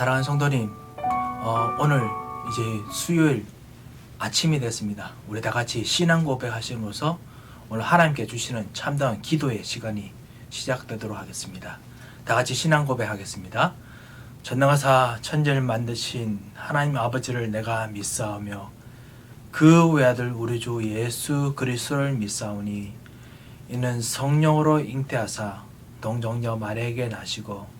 사랑하는 성도님, 어, 오늘 이제 수요일 아침이 됐습니다. 우리 다 같이 신앙 고백하심으로써 오늘 하나님께 주시는 참다운 기도의 시간이 시작되도록 하겠습니다. 다 같이 신앙 고백하겠습니다. 전능하사 천지를 만드신 하나님 아버지를 내가 믿사오며 그 외아들 우리 주 예수 그리스도를 믿사오니 이는 성령으로 잉태하사 동정녀 마리에게 나시고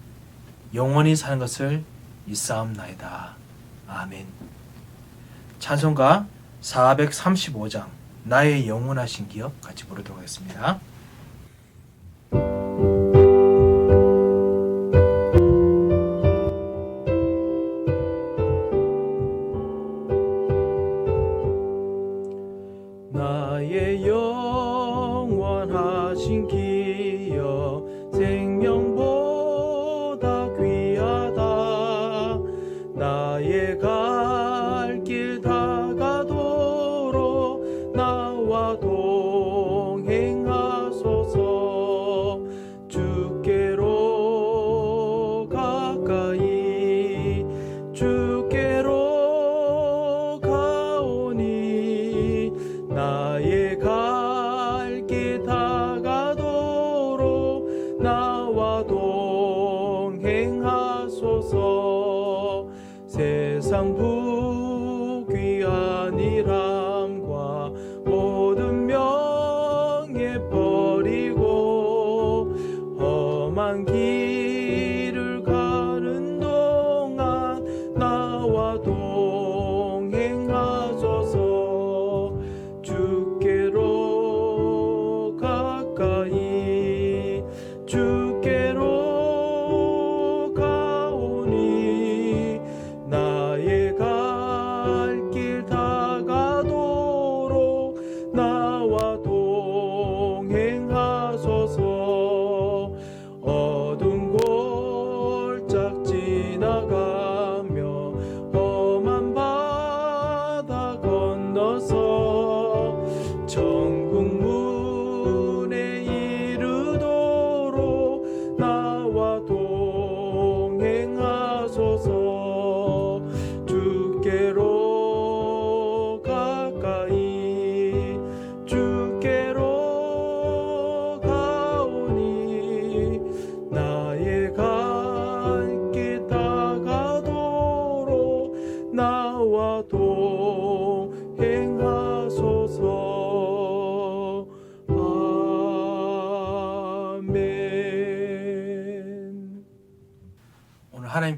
영원히 사는 것을 믿사옵나이다. 아멘. 찬송가 435장 나의 영원하신 기억 같이 부르도록 하겠습니다.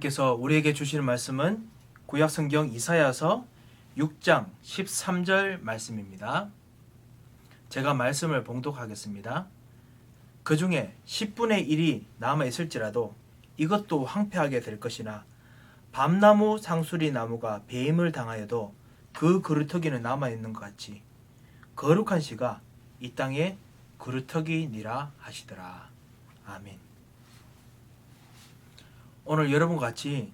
하나님께서 우리에게 주시는 말씀은 구약 성경 이사야서 6장 13절 말씀입니다. 제가 말씀을 봉독하겠습니다. 그 중에 10분의 1이 남아 있을지라도 이것도 황폐하게 될 것이나 밤나무 상수리 나무가 배임을 당하여도 그 그루터기는 남아 있는 것 같이 거룩한 씨가 이 땅에 그루터기니라 하시더라. 아멘. 오늘 여러분과 같이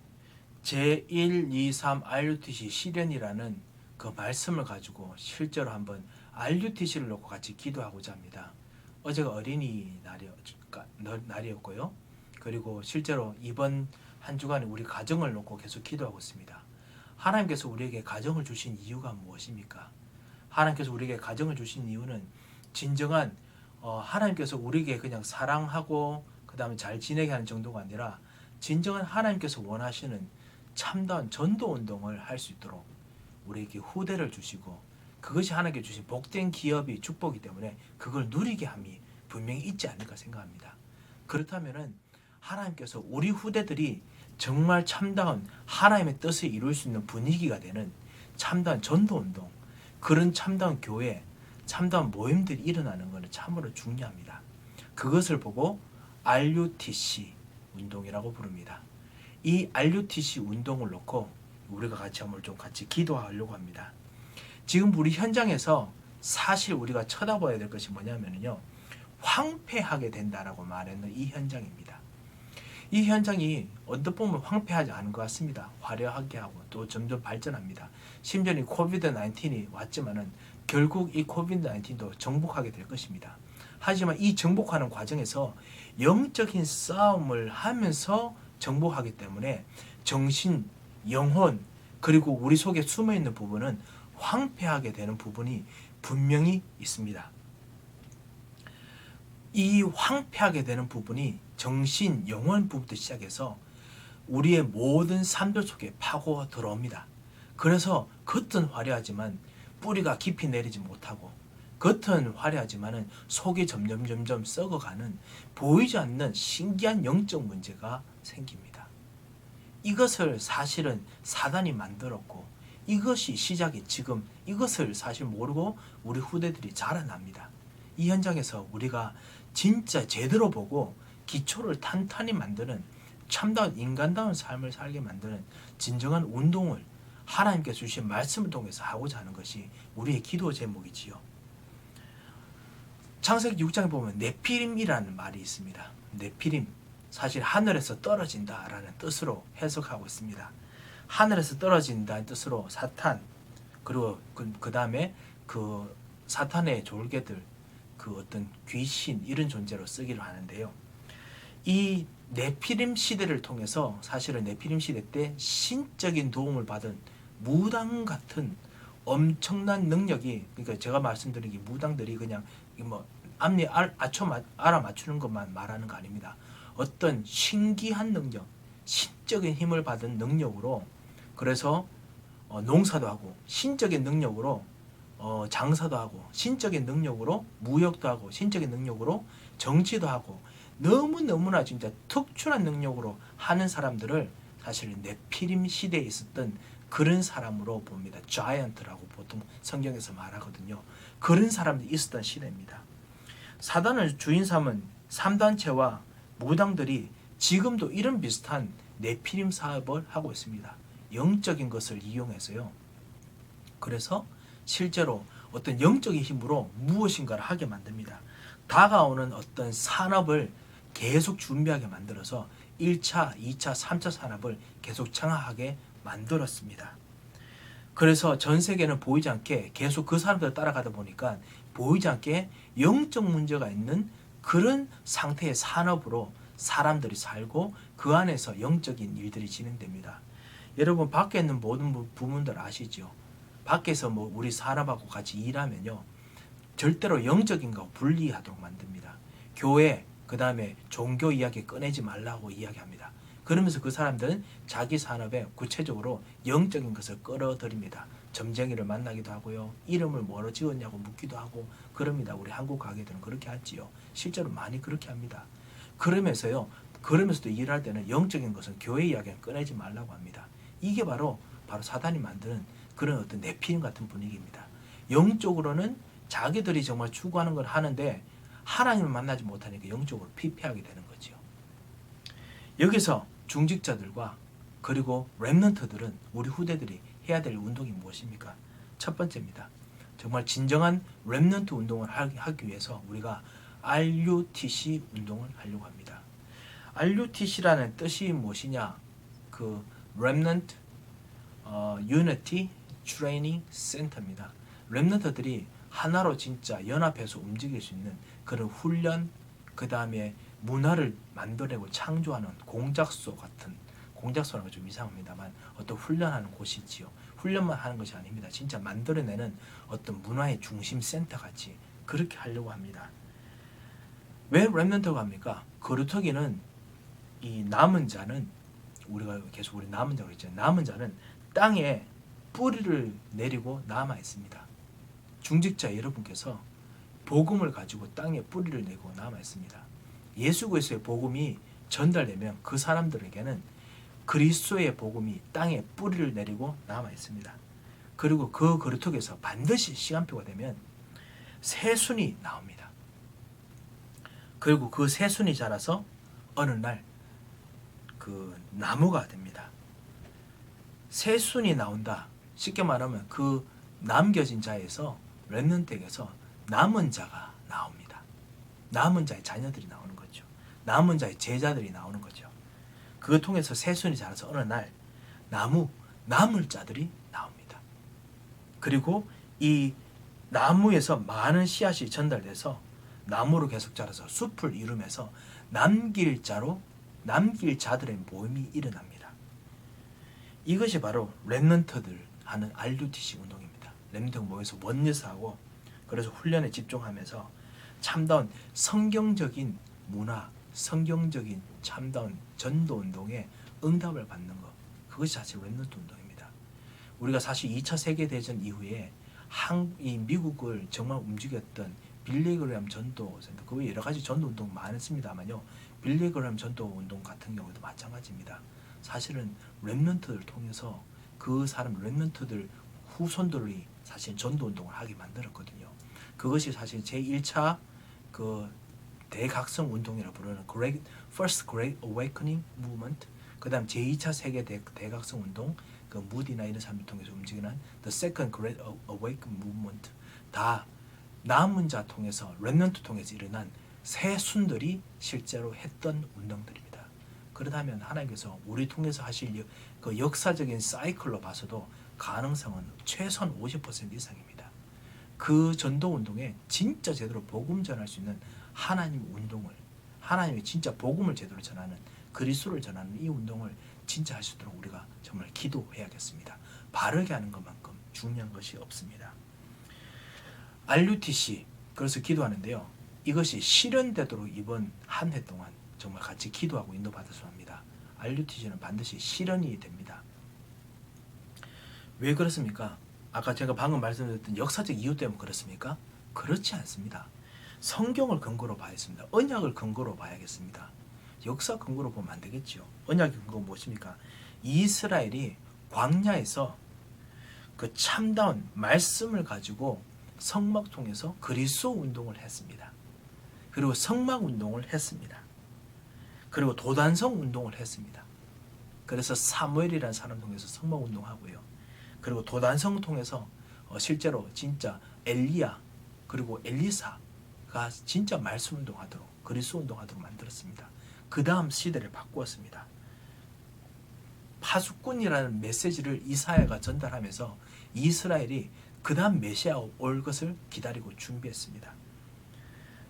제123 RUTC 시련이라는 그 말씀을 가지고 실제로 한번 RUTC를 놓고 같이 기도하고자 합니다. 어제가 어린이날이, 날이었고요. 그리고 실제로 이번 한 주간에 우리 가정을 놓고 계속 기도하고 있습니다. 하나님께서 우리에게 가정을 주신 이유가 무엇입니까? 하나님께서 우리에게 가정을 주신 이유는 진정한 어, 하나님께서 우리에게 그냥 사랑하고 그 다음에 잘 지내게 하는 정도가 아니라 진정한 하나님께서 원하시는 참다운 전도 운동을 할 수 있도록 우리에게 후대를 주시고 그것이 하나님께 주신 복된 기업이 축복이기 때문에 그걸 누리게 함이 분명히 있지 않을까 생각합니다. 그렇다면은 하나님께서 우리 후대들이 정말 참다운 하나님의 뜻을 이룰 수 있는 분위기가 되는 참다운 전도 운동 그런 참다운 교회 참다운 모임들이 일어나는 것은 참으로 중요합니다. 그것을 보고 RUTC 운동이라고 부릅니다. 이 RUTC 운동을 놓고 우리가 같이 한번 좀 같이 기도하려고 합니다. 지금 우리 현장에서 사실 우리가 쳐다봐야 될 것이 뭐냐면요. 황폐하게 된다라고 말하는 이 현장입니다. 이 현장이 언뜻 보면 황폐하지 않은 것 같습니다. 화려하게 하고 또 점점 발전합니다. 심지어 이 코비드 19이 왔지만은 결국 이 코비드 19도 정복하게 될 것입니다. 하지만 이 정복하는 과정에서 영적인 싸움을 하면서 정복하기 때문에 정신, 영혼 그리고 우리 속에 숨어 있는 부분은 황폐하게 되는 부분이 분명히 있습니다. 이 황폐하게 되는 부분이 정신, 영혼 부분부터 시작해서 우리의 모든 삶들 속에 파고 들어옵니다. 그래서 겉은 화려하지만 뿌리가 깊이 내리지 못하고 겉은 화려하지만은 속이 점점 점점 썩어가는 보이지 않는 신기한 영적 문제가 생깁니다. 이것을 사실은 사단이 만들었고 이것이 시작이 지금 이것을 사실 모르고 우리 후대들이 자라납니다. 이 현장에서 우리가 진짜 제대로 보고 기초를 탄탄히 만드는 참다운 인간다운 삶을 살게 만드는 진정한 운동을 하나님께 주신 말씀을 통해서 하고자 하는 것이 우리의 기도 제목이지요. 창세기 6장에 보면 네피림이라는 말이 있습니다. 네피림 사실 하늘에서 떨어진다라는 뜻으로 해석하고 있습니다. 하늘에서 떨어진다는 뜻으로 사탄 그리고 그 다음에 그 사탄의 졸개들 그 어떤 귀신 이런 존재로 쓰기로 하는데요. 이 네피림 시대를 통해서 사실은 네피림 시대 때 신적인 도움을 받은 무당 같은 엄청난 능력이 그러니까 제가 말씀드린 게 무당들이 그냥 뭐 앞니 알, 아쳐 맞, 알아 맞추는 것만 말하는 거 아닙니다. 어떤 신기한 능력, 신적인 힘을 받은 능력으로 그래서 어, 농사도 하고 신적인 능력으로 어, 장사도 하고 신적인 능력으로 무역도 하고 신적인 능력으로 정치도 하고 너무 너무나 진짜 특출한 능력으로 하는 사람들을 사실 네피림 시대에 있었던 그런 사람으로 봅니다. 자이언트라고 보통 성경에서 말하거든요. 그런 사람들이 있었던 시대입니다. 사단을 주인 삼은 3단체와 무당들이 지금도 이런 비슷한 네피림 사업을 하고 있습니다. 영적인 것을 이용해서요. 그래서 실제로 어떤 영적인 힘으로 무엇인가를 하게 만듭니다. 다가오는 어떤 산업을 계속 준비하게 만들어서 1차, 2차, 3차 산업을 계속 장악하게 만들었습니다. 그래서 전 세계는 보이지 않게 계속 그 사람들 따라가다 보니까 보이지 않게 영적 문제가 있는 그런 상태의 산업으로 사람들이 살고 그 안에서 영적인 일들이 진행됩니다. 여러분 밖에 있는 모든 부문들 아시죠? 밖에서 뭐 우리 사람하고 같이 일하면요. 절대로 영적인 거 분리하도록 만듭니다. 교회 그 다음에 종교 이야기 꺼내지 말라고 이야기합니다. 그러면서 그 사람들은 자기 산업에 구체적으로 영적인 것을 끌어들입니다. 점쟁이를 만나기도 하고요. 이름을 뭐로 지었냐고 묻기도 하고 그럽니다. 우리 한국 가게들은 그렇게 하지요. 실제로 많이 그렇게 합니다. 그러면서요. 그러면서도 일할 때는 영적인 것은 교회 이야기는 꺼내지 말라고 합니다. 이게 바로 바로 사단이 만드는 그런 어떤 내피림 같은 분위기입니다. 영적으로는 자기들이 정말 추구하는 걸 하는데 하나님을 만나지 못하니까 영적으로 피폐하게 되는 거죠. 여기서 중직자들과 그리고 랩런트들은 우리 후대들이 해야 될 운동이 무엇입니까? 첫 번째입니다. 정말 진정한 랩런트 운동을 하기 위해서 우리가 RUTC 운동을 하려고 합니다. RUTC라는 뜻이 무엇이냐? 그 Remnant 어, Unity Training Center입니다. 랩런트들이 하나로 진짜 연합해서 움직일 수 있는 그런 훈련, 그 다음에 문화를 만들어내고 창조하는 공작소 같은 공작소라는 좀 이상합니다만 어떤 훈련하는 곳이지요. 훈련만 하는 것이 아닙니다. 진짜 만들어내는 어떤 문화의 중심 센터 같이 그렇게 하려고 합니다. 왜 랩런트가 합니까? 거루터기는 이 남은 자는 우리가 계속 우리 남은 자로 있잖아요. 남은 자는 땅에 뿌리를 내리고 남아 있습니다. 중직자 여러분께서 복음을 가지고 땅에 뿌리를 내고 남아 있습니다. 예수 그리스도의 복음이 전달되면 그 사람들에게는 그리스도의 복음이 땅에 뿌리를 내리고 남아 있습니다. 그리고 그 그루톡에서 반드시 시간표가 되면 새 순이 나옵니다. 그리고 그 새 순이 자라서 어느 날 그 나무가 됩니다. 새 순이 나온다. 쉽게 말하면 그 남겨진 자에서 렘넌트에게서 남은 자가 나옵니다. 남은 자의 자녀들이 거죠. 남은 자의 제자들이 나오는 거죠. 그걸 통해서 새순이 자라서 어느 날 나무 남을 자들이 나옵니다. 그리고 이 나무에서 많은 씨앗이 전달돼서 나무로 계속 자라서 숲을 이루면서 남길 자로 남길 자들의 모임이 일어납니다. 이것이 바로 랩런트들 하는 RUTC 운동입니다. 랩런트 모여서 원여사하고 그래서 훈련에 집중하면서 참다운 성경적인 문화, 성경적인 참다운 전도 운동에 응답을 받는 것. 그것이 사실 랩런트 운동입니다. 우리가 사실 2차 세계 대전 이후에 한, 이 미국을 정말 움직였던 빌리그램 전도 센터 그 외에 여러 가지 전도 운동 많습니다만요. 빌리그램 전도 운동 같은 경우도 마찬가지입니다. 사실은 랩런트를 통해서 그 사람 랩런트들 후손들이 사실 전도 운동을 하게 만들었거든요. 그것이 사실 제 1차 그 대각성 운동이라 부르는 Great First Great Awakening Movement, 그다음 제 2차 세계 대, 대각성 운동, 그 무디나 이런 사람을 통해서 움직이는 The Second Great Awakening Movement 다 남은 자 통해서 렘넌트 통해서 일어난 새 순들이 실제로 했던 운동들입니다. 그렇다면 하나님께서 우리 통해서 하실 여- 그 역사적인 사이클로 봐서도 가능성은 최소한 50% 이상입니다. 그 전도 운동에 진짜 제대로 복음 전할 수 있는 하나님 운동을 하나님의 진짜 복음을 제대로 전하는 그리스도를 전하는 이 운동을 진짜 할 수 있도록 우리가 정말 기도해야겠습니다. 바르게 하는 것만큼 중요한 것이 없습니다. RUTC 그래서 기도하는데요. 이것이 실현되도록 이번 한 해 동안 정말 같이 기도하고 인도받았으면 합니다. RUTC는 반드시 실현이 됩니다. 왜 그렇습니까? 아까 제가 방금 말씀드렸던 역사적 이유 때문에 그렇습니까? 그렇지 않습니다. 성경을 근거로 봐야 습니다 언약을 근거로 봐야겠습니다. 역사 근거로 보면 안 되겠죠. 언약의 근거 무엇입니까? 이스라엘이 광야에서 그 참다운 말씀을 가지고 성막 통해서 그리스도 운동을 했습니다. 그리고 성막 운동을 했습니다. 그리고 도단성 운동을 했습니다. 그래서 사무엘이라는 사람 통해서 성막 운동하고요. 그리고 도단성 통해서 어, 실제로 진짜 엘리야 그리고 엘리사 가 진짜 말씀 운동하도록 그리스도 운동하도록 만들었습니다. 그 다음 시대를 바꾸었습니다. 파수꾼이라는 메시지를 이사야가 전달하면서 이스라엘이 그 다음 메시아 올 것을 기다리고 준비했습니다.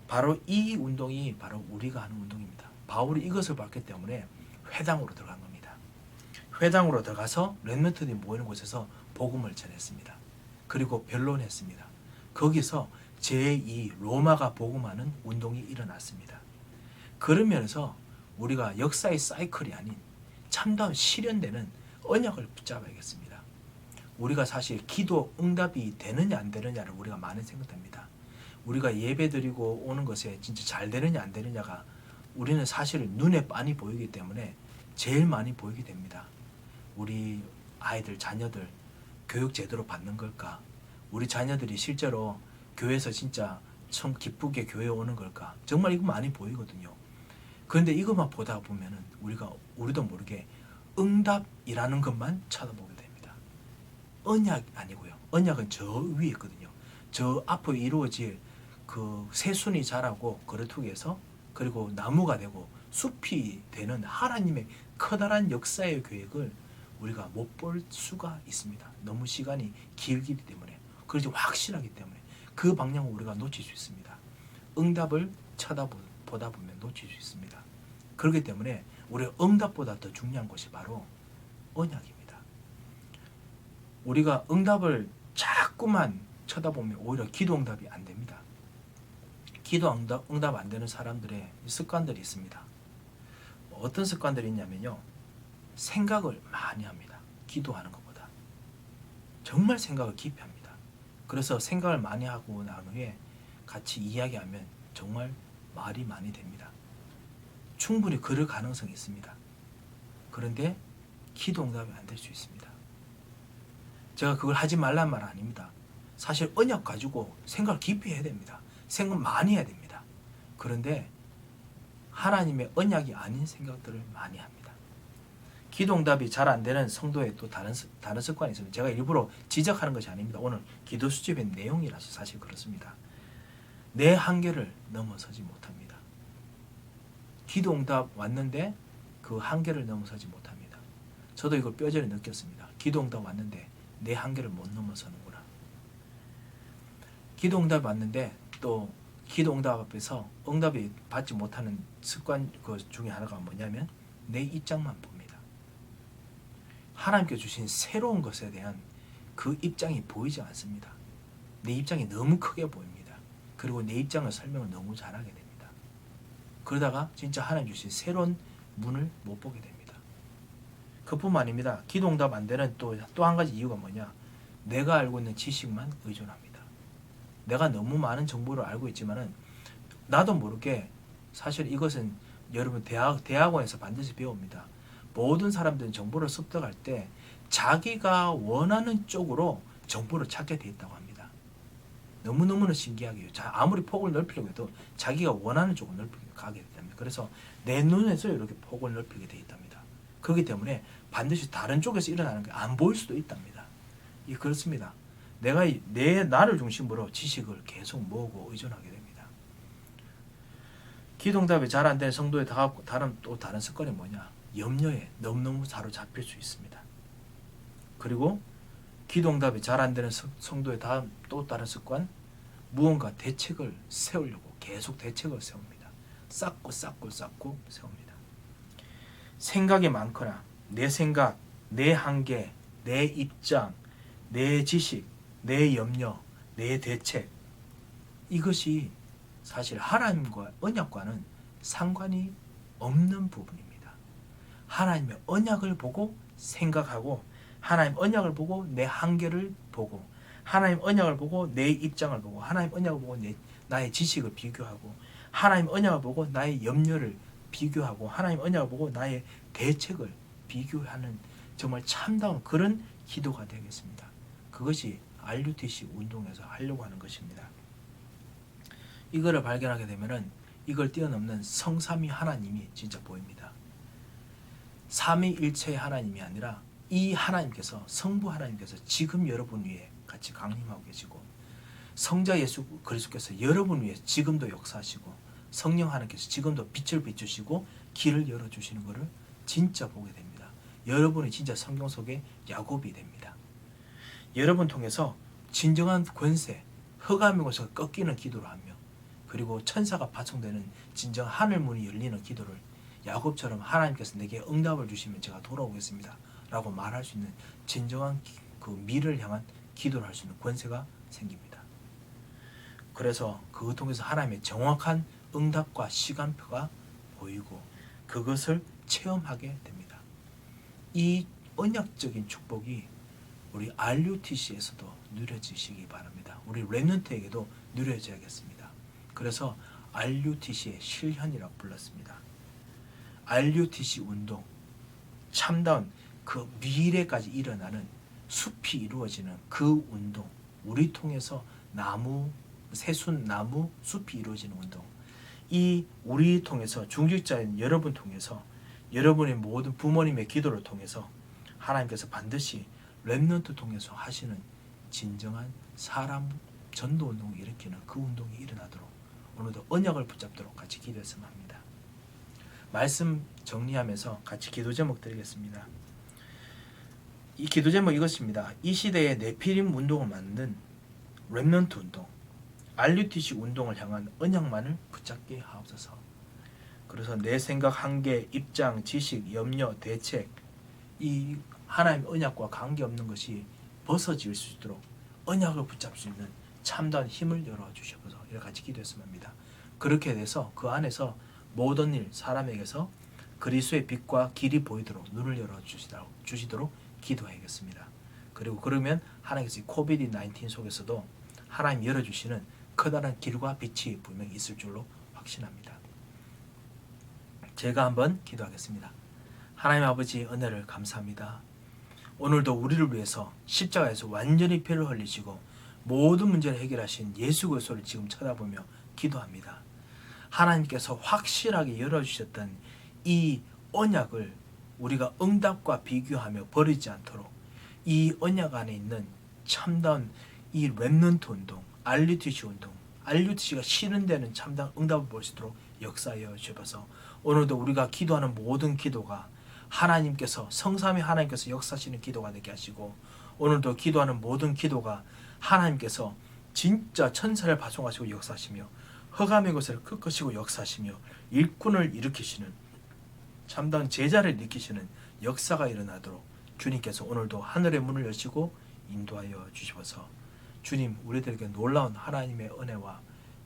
바로 이 운동이 바로 우리가 하는 운동입니다. 바울이 이것을 봤기 때문에 회당으로 들어간 겁니다. 회당으로 들어가서 렘넌트들이 모이는 곳에서 복음을 전했습니다. 그리고 변론했습니다. 거기서 제2 로마가 복음하는 운동이 일어났습니다. 그러면서 우리가 역사의 사이클이 아닌 참다운 실현되는 언약을 붙잡아야겠습니다. 우리가 사실 기도 응답이 되느냐 안 되느냐를 우리가 많이 생각합니다. 우리가 예배 드리고 오는 것에 진짜 잘 되느냐 안 되느냐가 우리는 사실 눈에 빤히 보이기 때문에 제일 많이 보이게 됩니다. 우리 아이들 자녀들 교육 제대로 받는 걸까? 우리 자녀들이 실제로 교회에서 진짜 참 기쁘게 교회 오는 걸까? 정말 이거 많이 보이거든요. 그런데 이것만 보다 보면은 우리가 우리도 모르게 응답이라는 것만 쳐다보게 됩니다. 언약 아니고요. 언약은 저 위에 있거든요. 저 앞으로 이루어질 그 새순이 자라고 그렇투기해서 그리고 나무가 되고 숲이 되는 하나님의 커다란 역사의 계획을 우리가 못 볼 수가 있습니다. 너무 시간이 길기 때문에 그렇지 확실하기 때문에 그 방향을 우리가 놓칠 수 있습니다. 응답을 쳐다보다 보면 놓칠 수 있습니다. 그렇기 때문에 우리 응답보다 더 중요한 것이 바로 언약입니다. 우리가 응답을 자꾸만 쳐다보면 오히려 기도 응답이 안 됩니다. 기도 응답, 응답 안 되는 사람들의 습관들이 있습니다. 어떤 습관들이 있냐면요. 생각을 많이 합니다. 기도하는 것보다. 정말 생각을 깊이 합니다. 그래서 생각을 많이 하고 난 후에 같이 이야기하면 정말 말이 많이 됩니다. 충분히 그럴 가능성이 있습니다. 그런데 기도 응답이 안 될 수 있습니다. 제가 그걸 하지 말란 말 아닙니다. 사실 언약 가지고 생각을 깊이 해야 됩니다. 생각 많이 해야 됩니다. 그런데 하나님의 언약이 아닌 생각들을 많이 합니다. 기도응답이 잘 안 되는 성도의 또 다른 습- 다른 습관이 있습니다. 제가 일부러 지적하는 것이 아닙니다. 오늘 기도 수집의 내용이라서 사실 그렇습니다. 내 한계를 넘어서지 못합니다. 기도응답 왔는데 그 한계를 넘어서지 못합니다. 저도 이걸 뼈저리 느꼈습니다. 기도응답 왔는데 내 한계를 못 넘어서는구나. 기도응답 왔는데 또 기도응답 앞에서 응답이 받지 못하는 습관 그 중에 하나가 뭐냐면 내 입장만 봅니다. 하나님께 주신 새로운 것에 대한 그 입장이 보이지 않습니다. 내 입장이 너무 크게 보입니다. 그리고 내 입장을 설명을 너무 잘하게 됩니다. 그러다가 진짜 하나님 주신 새로운 문을 못 보게 됩니다. 그뿐만 아닙니다. 기도응답 안 되는 또 또 한 가지 이유가 뭐냐? 내가 알고 있는 지식만 의존합니다. 내가 너무 많은 정보를 알고 있지만은 나도 모르게 사실 이것은 여러분 대학 대학원에서 반드시 배웁니다. 모든 사람들은 정보를 습득할 때 자기가 원하는 쪽으로 정보를 찾게 돼 있다고 합니다. 너무너무나 신기하게요. 자, 아무리 폭을 넓히려고 해도 자기가 원하는 쪽으로 넓히게 가게 됩니다. 그래서 내 눈에서 이렇게 폭을 넓히게 돼 있답니다. 그렇기 때문에 반드시 다른 쪽에서 일어나는 게 안 보일 수도 있답니다. 이 그렇습니다. 내가 이- 내 나를 중심으로 지식을 계속 모으고 의존하게 됩니다. 기동답이 잘안 되는 성도의 다- 다른 또 다른 습관이 뭐냐? 염려에 너무너무 사로잡힐 수 있습니다. 그리고 기동답이 잘 안 되는 성- 성도의 다음 또 다른 습관 무언가 대책을 세우려고 계속 대책을 세웁니다. 쌓고 쌓고 쌓고 세웁니다. 생각이 많거나 내 생각, 내 한계, 내 입장, 내 지식, 내 염려, 내 대책 이것이 사실 하나님과 언약과는 상관이 없는 부분입니다. 하나님의 언약을 보고 생각하고 하나님 언약을 보고 내 한계를 보고 하나님 언약을 보고 내 입장을 보고 하나님 언약을 보고 내 나의 지식을 비교하고 하나님 언약을 보고 나의 염려를 비교하고 하나님 언약을 보고 나의 대책을 비교하는 정말 참다운 그런 기도가 되겠습니다. 그것이 RUTC 운동에서 하려고 하는 것입니다. 이거를 발견하게 되면은 이걸 뛰어넘는 성삼위 하나님이 진짜 보입니다. 삼위일체의 하나님이 아니라 이 하나님께서 성부 하나님께서 지금 여러분 위에 같이 강림하고 계시고 성자 예수 그리스도께서 여러분 위해 지금도 역사하시고 성령 하나님께서 지금도 빛을 비추시고 길을 열어 주시는 것을 진짜 보게 됩니다. 여러분이 진짜 성경 속의 야곱이 됩니다. 여러분 통해서 진정한 권세, 흑암의 곳에서 꺾이는 기도를 하며 그리고 천사가 파송되는 진정 하늘 문이 열리는 기도를 야곱처럼 하나님께서 내게 응답을 주시면 제가 돌아오겠습니다. 라고 말할 수 있는 진정한 기- 그 미를 향한 기도를 할 수 있는 권세가 생깁니다. 그래서 그것 통해서 하나님의 정확한 응답과 시간표가 보이고 그것을 체험하게 됩니다. 이 언약적인 축복이 우리 RUTC에서도 누려지시기 바랍니다. 우리 랩런트에게도 누려져야겠습니다. 그래서 RUTC의 실현이라고 불렀습니다. RUTC 운동, 참다운 그 미래까지 일어나는 숲이 이루어지는 그 운동, 우리 통해서 나무, 새순 나무 숲이 이루어지는 운동, 이 우리 통해서 중직자인 여러분 통해서 여러분의 모든 부모님의 기도를 통해서 하나님께서 반드시 렘넌트 통해서 하시는 진정한 사람 전도 운동을 일으키는 그 운동이 일어나도록 오늘도 언약을 붙잡도록 같이 기도했으면 합니다. 말씀 정리하면서 같이 기도 제목 드리겠습니다. 이 기도 제목 이것입니다. 이 시대에 네피림 운동을 만든 렘넌트 운동, RUTC 운동을 향한 언약만을 붙잡게 하옵소서. 그래서 내 생각, 한계, 입장, 지식, 염려, 대책 이 하나님 언약과 관계없는 것이 벗어질 수 있도록 언약을 붙잡을 수 있는 참다운 힘을 열어 주셔서 이렇게 같이 기도했으면 합니다. 그렇게 돼서 그 안에서 모든 일 사람에게서 그리스도의 빛과 길이 보이도록 눈을 열어 주시도록, 주시도록 기도해야겠습니다. 그리고 그러면 하나님께서 이 코비드 19 속에서도 하나님 열어 주시는 커다란 길과 빛이 분명히 있을 줄로 확신합니다. 제가 한번 기도하겠습니다. 하나님 아버지 은혜를 감사합니다. 오늘도 우리를 위해서 십자가에서 완전히 피를 흘리시고 모든 문제를 해결하신 예수 그리스도를 지금 쳐다보며 기도합니다. 하나님께서 확실하게 열어주셨던 이 언약을 우리가 응답과 비교하며 버리지 않도록 이 언약 안에 있는 참다운 이 랩넌트 운동, RUTC 운동, RUTC가 실현되는 참다운 응답을 볼 수 있도록 역사하여 주셔서. 오늘도 우리가 기도하는 모든 기도가 하나님께서 성삼위 하나님께서 역사하시는 기도가 되게 하시고 오늘도 기도하는 모든 기도가 하나님께서 진짜 천사를 파송하시고 역사하시며 허감의 것을 끄끄시고 역사하시며 일꾼을 일으키시는 참다운 제자를 일으키시는 역사가 일어나도록 주님께서 오늘도 하늘의 문을 여시고 인도하여 주시옵소서 주님 우리들에게 놀라운 하나님의 은혜와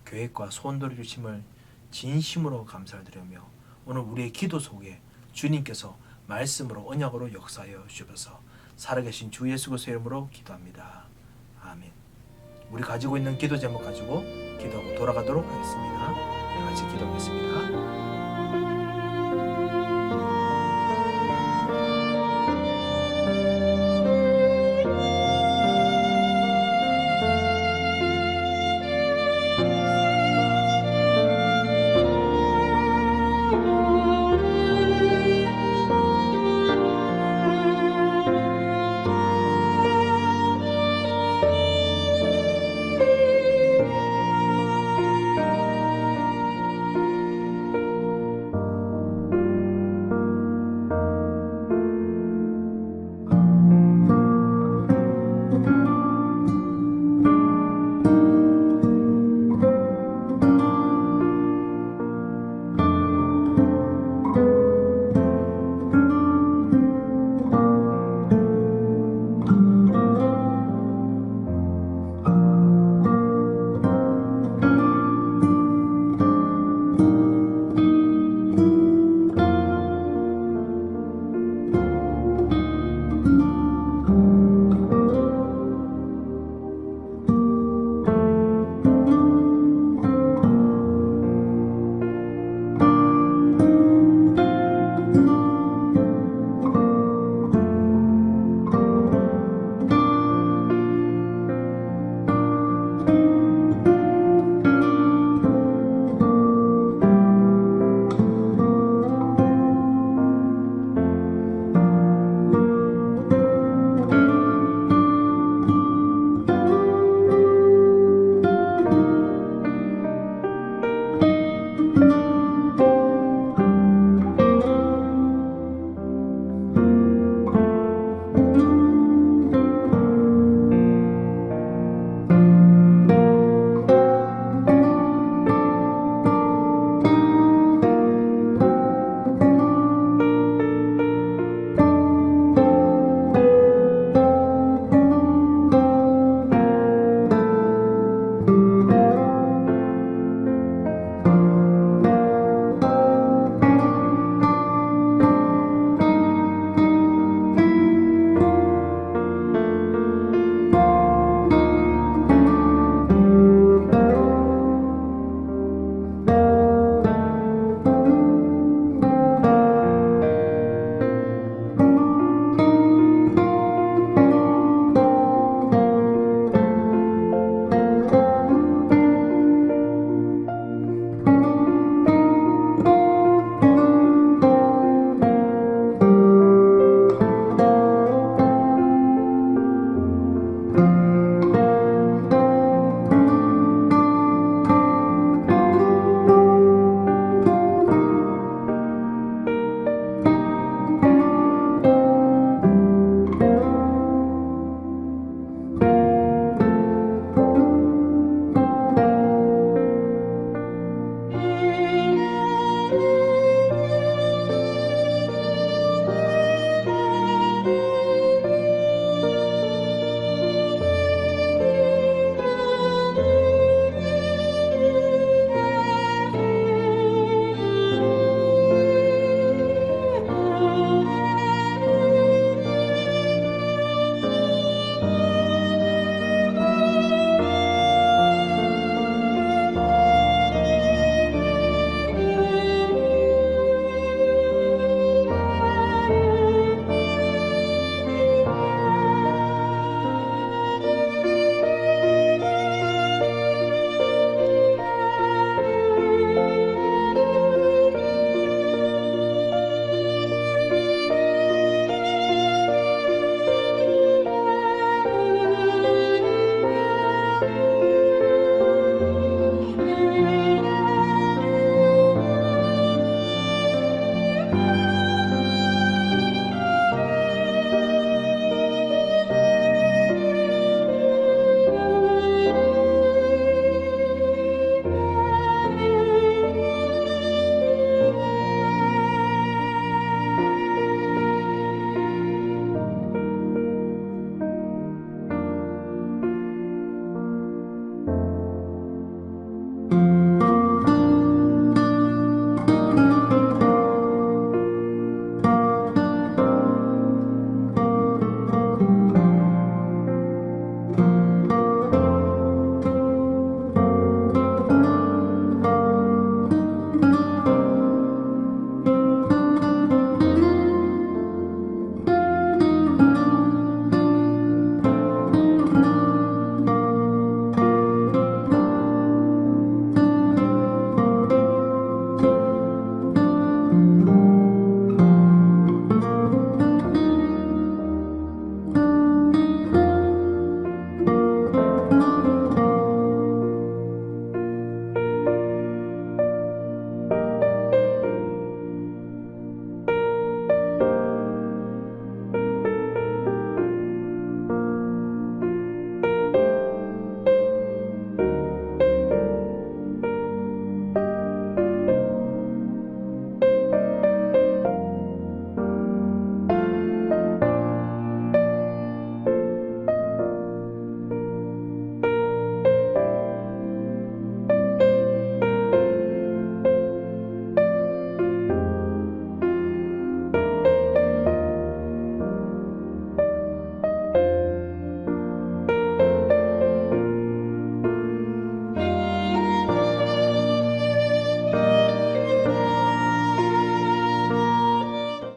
계획과 소원들을 주심을 진심으로 감사를 드리며 오늘 우리의 기도 속에 주님께서 말씀으로 언약으로 역사하여 주셔서 살아계신 주 예수 그리스도의 이름으로 기도합니다. 우리 가지고 있는 기도 제목 가지고 기도하고 돌아가도록 하겠습니다. 다 같이 기도하겠습니다.